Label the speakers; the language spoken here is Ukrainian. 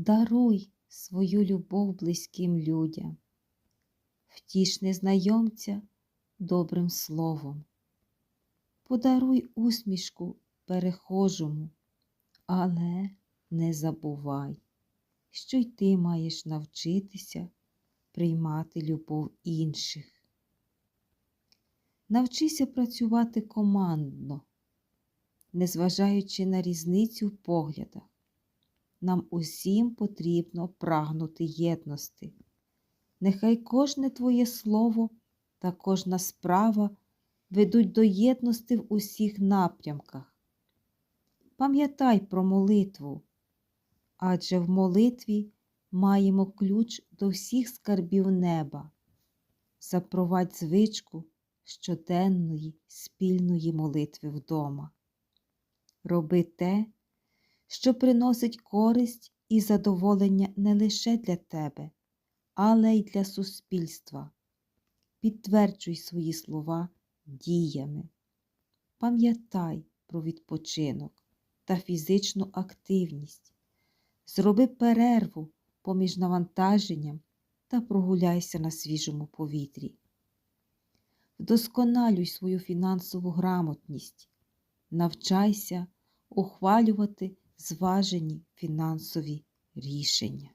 Speaker 1: Даруй свою любов близьким людям, втіш незнайомця добрим словом, подаруй усмішку перехожому, але не забувай, що й ти маєш навчитися приймати любов інших. Навчися працювати командно, незважаючи на різницю в поглядах. Нам усім потрібно прагнути єдності. Нехай кожне твоє слово та кожна справа ведуть до єдності в усіх напрямках. Пам'ятай про молитву, адже в молитві маємо ключ до всіх скарбів неба. Запровадь звичку щоденної спільної молитви вдома. Роби те, що приносить користь і задоволення не лише для тебе, але й для суспільства. Підтверджуй свої слова діями. Пам'ятай про відпочинок та фізичну активність. Зроби перерву поміж навантаженням та прогуляйся на свіжому повітрі. Вдосконалюй свою фінансову грамотність, навчайся ухвалювати зважені фінансові рішення.